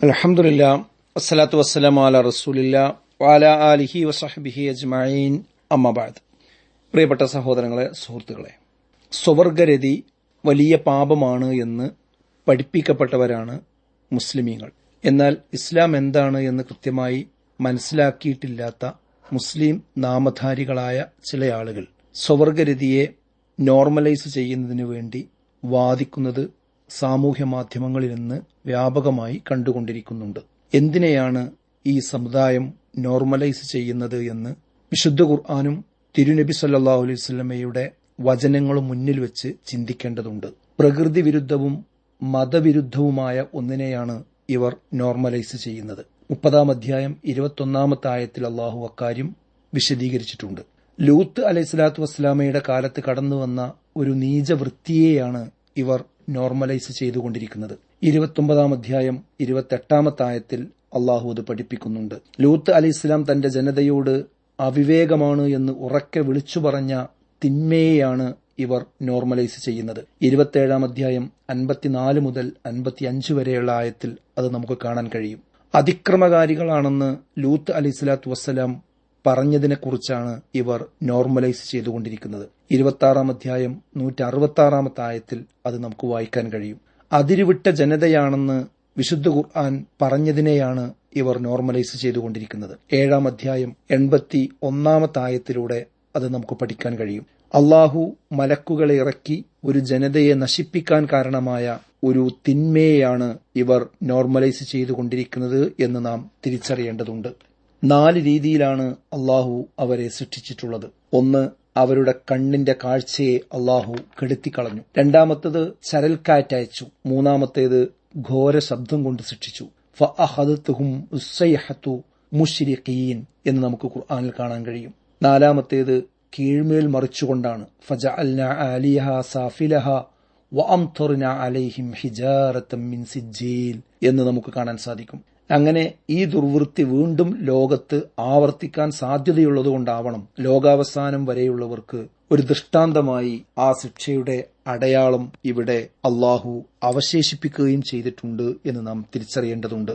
അലഹമുല്ല വസ്സലാത്തു വസ്സലാം അല റസൂലില്ല വാല അലിഹി വസഹബിഹി അജ്മീൻ അമ്മബാദ് പ്രിയപ്പെട്ട സഹോദരങ്ങളെ സുഹൃത്തുക്കളെ സ്വവർഗരതി വലിയ പാപമാണ് എന്ന് പഠിപ്പിക്കപ്പെട്ടവരാണ് മുസ്ലിമീങ്ങൾ. എന്നാൽ ഇസ്ലാം എന്താണ് എന്ന് കൃത്യമായി മനസ്സിലാക്കിയിട്ടില്ലാത്ത മുസ്ലിം നാമധാരികളായ ചില ആളുകൾ സ്വവർഗരതിയെ നോർമലൈസ് ചെയ്യുന്നതിനു വേണ്ടി വാദിക്കുന്നത് സാമൂഹ്യ മാധ്യമങ്ങളിൽ നിന്ന് വ്യാപകമായി കണ്ടുകൊണ്ടിരിക്കുന്നുണ്ട്. എന്തിനെയാണ് ഈ സമുദായം നോർമലൈസ് ചെയ്യുന്നത് എന്ന് വിശുദ്ധ ഖുർആാനും തിരുനബി സല്ലാഹു അലൈഹി വചനങ്ങളും മുന്നിൽ വെച്ച് ചിന്തിക്കേണ്ടതുണ്ട്. പ്രകൃതി വിരുദ്ധവും മതവിരുദ്ധവുമായ ഒന്നിനെയാണ് ഇവർ നോർമലൈസ് ചെയ്യുന്നത്. മുപ്പതാം അധ്യായം ഇരുപത്തൊന്നാമത്തെ ആയത്തിൽ അള്ളാഹു അക്കാര്യം വിശദീകരിച്ചിട്ടുണ്ട്. ലൂത്ത് അലൈഹി സ്വലാത്തു വസ്സലാമയുടെ കാലത്ത് കടന്നുവന്ന ഒരു നീചവൃത്തിയെയാണ് ഇവർ നോർമലൈസ് ചെയ്തുകൊണ്ടിരിക്കുന്നത്. ഇരുപത്തൊമ്പതാം അധ്യായം ഇരുപത്തെട്ടാമത്തായത്തിൽ അള്ളാഹു അത് പഠിപ്പിക്കുന്നുണ്ട്. ലൂത്ത് അലി ഇസ്ലാം തന്റെ ജനതയോട് അവിവേകമാണ് എന്ന് ഉറക്കെ വിളിച്ചു പറഞ്ഞ തിന്മയെയാണ് ഇവർ നോർമലൈസ് ചെയ്യുന്നത്. ഇരുപത്തേഴാം അധ്യായം അൻപത്തിനാല് മുതൽ അൻപത്തിയഞ്ച് വരെയുള്ള ആയത്തിൽ അത് നമുക്ക് കാണാൻ കഴിയും. അതിക്രമകാരികളാണെന്ന് ലൂത്ത് അലി സ്വലാത്തു വസ്സലാം പറഞ്ഞതിനെക്കുറിച്ചാണ് ഇവർ നോർമലൈസ് ചെയ്തുകൊണ്ടിരിക്കുന്നത്. ഇരുപത്തി അധ്യായം നൂറ്റി അറുപത്തി ആറാമത്തെ ആയത്തിൽ അത് നമുക്ക് വായിക്കാൻ കഴിയും. അതിരുവിട്ട ജനതയാണെന്ന് വിശുദ്ധ ഖുർആൻ പറഞ്ഞതിനെയാണ് ഇവർ നോർമലൈസ് ചെയ്തുകൊണ്ടിരിക്കുന്നത്. ഏഴാം അധ്യായം എൺപത്തി ഒന്നാമത്തെ ആയത്തിലൂടെ അത് നമുക്ക് പഠിക്കാൻ കഴിയും. അള്ളാഹു മലക്കുകളെ ഇറക്കി ഒരു ജനതയെ നശിപ്പിക്കാൻ കാരണമായ ഒരു തിന്മയെയാണ് ഇവർ നോർമലൈസ് ചെയ്തുകൊണ്ടിരിക്കുന്നത് എന്ന് നാം തിരിച്ചറിയേണ്ടതുണ്ട്. നാല് രീതിയിലാണ് അള്ളാഹു അവരെ സൃഷ്ടിച്ചിട്ടുള്ളത്. ഒന്ന് അവരുടെ കണ്ണിന്റെ കാഴ്ചയെ അള്ളാഹു കെടുത്തിക്കളഞ്ഞു. രണ്ടാമത്തേത് ചരൽക്കാറ്റയച്ചു മൂന്നാമത്തേത് ഘോര ശബ്ദം കൊണ്ട് സൃഷ്ടിച്ചു. മുഷിരിഖീൻ എന്ന് നമുക്ക് ഖുർആാനിൽ കാണാൻ കഴിയും. നാലാമത്തേത് കീഴ്മേൽ മറിച്ചുകൊണ്ടാണ്. ഫജ അലിഹ സാഫിലഹ വഅംതർന അലൈഹിം ഹിജാറത്തം മിൻ എന്ന് നമുക്ക് കാണാൻ സാധിക്കും. അങ്ങനെ ഈ ദുർവൃത്തി വീണ്ടും ലോകത്ത് ആവർത്തിക്കാൻ സാധ്യതയുള്ളതുകൊണ്ടാവണം ലോകാവസാനം വരെയുള്ളവർക്ക് ഒരു ദൃഷ്ടാന്തമായി ആ ശിക്ഷയുടെ അടയാളം ഇവിടെ അള്ളാഹു അവശേഷിപ്പിക്കുകയും ചെയ്തിട്ടുണ്ട് എന്ന് നാം തിരിച്ചറിയേണ്ടതുണ്ട്.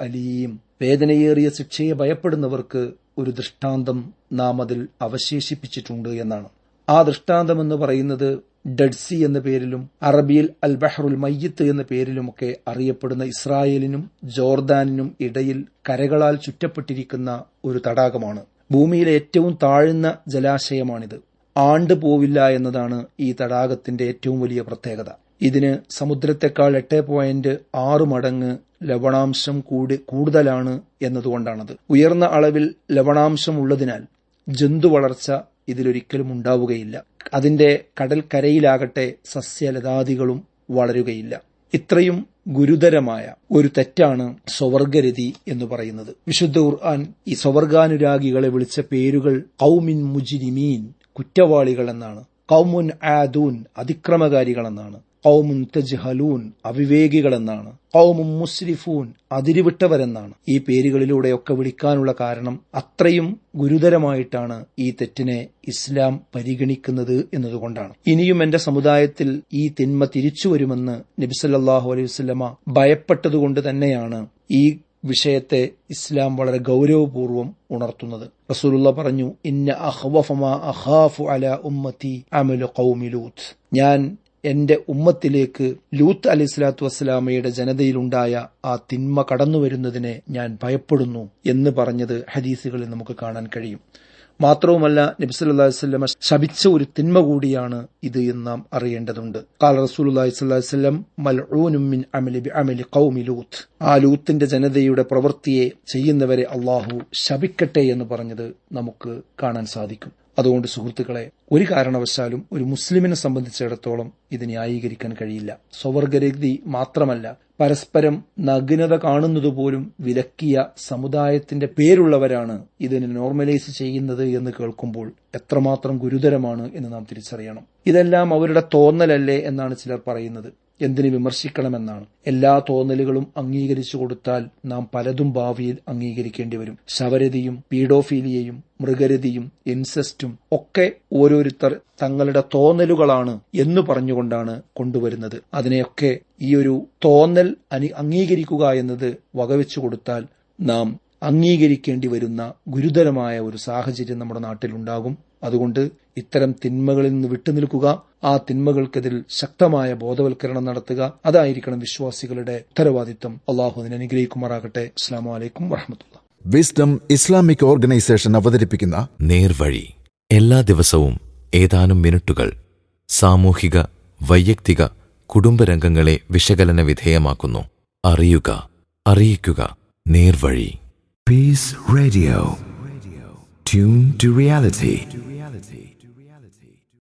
അലീം. വേദനയേറിയ ശിക്ഷയെ ഭയപ്പെടുന്നവർക്ക് ഒരു ദൃഷ്ടാന്തം നാം അതിൽ അവശേഷിപ്പിച്ചിട്ടുണ്ട് എന്നാണ്. ആ ദൃഷ്ടാന്തം എന്ന് പറയുന്നത് ഡഡ്സി എന്ന പേരിലും അറബിയിൽ അൽ ബഹ്റുൽ മയ്യത്ത് എന്ന പേരിലുമൊക്കെ അറിയപ്പെടുന്ന ഇസ്രായേലിനും ജോർദാനിനും ഇടയിൽ കരകളാൽ ചുറ്റപ്പെട്ടിരിക്കുന്ന ഒരു തടാകമാണ്. ഭൂമിയിലെ ഏറ്റവും താഴ്ന്ന ജലാശയമാണിത്. ആണ്ട് പോവില്ല എന്നതാണ് ഈ തടാകത്തിന്റെ ഏറ്റവും വലിയ പ്രത്യേകത. ഇതിന് സമുദ്രത്തെക്കാൾ എട്ട് പോയിന്റ് ആറ് മടങ്ങ് ലവണാംശം കൂടി കൂടുതലാണ് എന്നതുകൊണ്ടാണത്. ഉയർന്ന അളവിൽ ലവണാംശം ഉള്ളതിനാൽ ജന്തു വളർച്ച ഇതിലൊരിക്കലും ഉണ്ടാവുകയില്ല. അതിന്റെ കടൽക്കരയിലാകട്ടെ സസ്യലതാദികളും വളരുകയില്ല. ഇത്രയും ഗുരുതരമായ ഒരു തെറ്റാണ് സ്വവർഗരതി എന്ന് പറയുന്നത്. വിശുദ്ധ ഖുർആൻ ഈ സ്വവർഗാനുരാഗികളെ വിളിച്ച പേരുകൾ കൗമിൻ മുജിരിമീൻ കുറ്റവാളികൾ എന്നാണ് കൗമുൻ ആദൂൻ അതിക്രമകാരികൾ എന്നാണ് കൗമുൻ തജ്ഹലൂൻ അവിവേകികളെന്നാണ്. കൗമും മുസ്രിഫൂൻ അതിരിവിട്ടവരെന്നാണ്. ഈ പേരുകളിലൂടെയൊക്കെ വിളിക്കാനുള്ള കാരണം അത്രയും ഗുരുതരമായിട്ടാണ് ഈ തെറ്റിനെ ഇസ്ലാം പരിഗണിക്കുന്നത് എന്നതുകൊണ്ടാണ്. ഇനിയും എന്റെ സമുദായത്തിൽ ഈ തിന്മ തിരിച്ചു വരുമെന്ന് നബിസല്ലാഹു അലൈഹി ഭയപ്പെട്ടതുകൊണ്ട് തന്നെയാണ് ഈ വിഷയത്തെ ഇസ്ലാം വളരെ ഗൗരവപൂർവം ഉണർത്തുന്നത്. റസൂലുള്ള പറഞ്ഞു ഇന്ന അഹ്വഫമാ അഖാഫു അല ഉമ്മത്തി അമലു കൗമിലൂത്ത് ഞാൻ എന്റെ ഉമ്മത്തിലേക്ക് ലൂത്ത് അലി സ്വലാത്തു വസ്സലാമയുടെ ജനതയിലുണ്ടായ ആ തിന്മ കടന്നുവരുന്നതിനെ ഞാൻ ഭയപ്പെടുന്നു എന്ന് പറഞ്ഞത് ഹദീസുകളിൽ നമുക്ക് കാണാൻ കഴിയും. മാത്രവുമല്ല നബിസല്ലാസ്ലമ ശപിച്ച ഒരു തിന്മ കൂടിയാണ് ഇത് എന്ന് നാം അറിയേണ്ടതുണ്ട്. കാൽ റസൂലി ലൂത്ത്. ആ ലൂത്തിന്റെ ജനതയുടെ പ്രവൃത്തിയെ ചെയ്യുന്നവരെ അള്ളാഹു ശപിക്കട്ടെ എന്ന് പറഞ്ഞത് നമുക്ക് കാണാൻ സാധിക്കും. അതുകൊണ്ട് സുഹൃത്തുക്കളെ ഒരു കാരണവശാലും ഒരു മുസ്ലിമിനെ സംബന്ധിച്ചിടത്തോളം ഇത് ന്യായീകരിക്കാൻ കഴിയില്ല. സ്വവർഗരതി മാത്രമല്ല പരസ്പരം നഗ്നത കാണുന്നതുപോലും വിലക്കിയ സമുദായത്തിന്റെ പേരുള്ളവരാണ് ഇതിനെ നോർമലൈസ് ചെയ്യുന്നത് എന്ന് കേൾക്കുമ്പോൾ എത്രമാത്രം ഗുരുതരമാണ് എന്ന് നാം തിരിച്ചറിയണം. ഇതെല്ലാം അവരുടെ തോന്നലല്ലേ എന്നാണ് ചിലർ പറയുന്നത്. എന്തിനു വിമർശിക്കണമെന്നാണ്. എല്ലാ തോന്നലുകളും അംഗീകരിച്ചു കൊടുത്താൽ നാം പലതും ഭാവിയിൽ അംഗീകരിക്കേണ്ടി വരും. ശവരതിയും പീഡോഫീലിയയും മൃഗരതിയും ഇൻസെസ്റ്റും ഒക്കെ ഓരോരുത്തർ തങ്ങളുടെ തോന്നലുകളാണ് എന്ന് പറഞ്ഞുകൊണ്ടാണ് കൊണ്ടുവരുന്നത്. അതിനെയൊക്കെ ഈ ഒരു തോന്നൽ അനി അംഗീകരിക്കുക എന്നത് വകവെച്ചു കൊടുത്താൽ നാം അംഗീകരിക്കേണ്ടി വരുന്ന ഗുരുതരമായ ഒരു സാഹചര്യം നമ്മുടെ നാട്ടിലുണ്ടാകും. അതുകൊണ്ട് ഇത്തരം തിന്മകളിൽ നിന്ന് വിട്ടുനിൽക്കുക ആ തിന്മകൾക്കെതിൽ ശക്തമായ ബോധവൽക്കരണം നടത്തുക അതായിരിക്കണം വിശ്വാസികളുടെ ഉത്തരവാദിത്വം. അള്ളാഹു അതിനെ അനുഗ്രഹിക്കുമാറാകട്ടെ അസ്സാം വലൈക്കും വറഹമത്തുള്ള വിസ്ഡം ഇസ്ലാമിക് ഓർഗനൈസേഷൻ അവതരിപ്പിക്കുന്ന നേർവഴി. എല്ലാ ദിവസവും ഏതാനും മിനിറ്റുകൾ സാമൂഹിക വൈയക്തിക കുടുംബരംഗങ്ങളെ വിശകലന വിധേയമാക്കുന്നു. അറിയുക അറിയിക്കുക. നേർവഴി. Peace Radio. Tune to reality.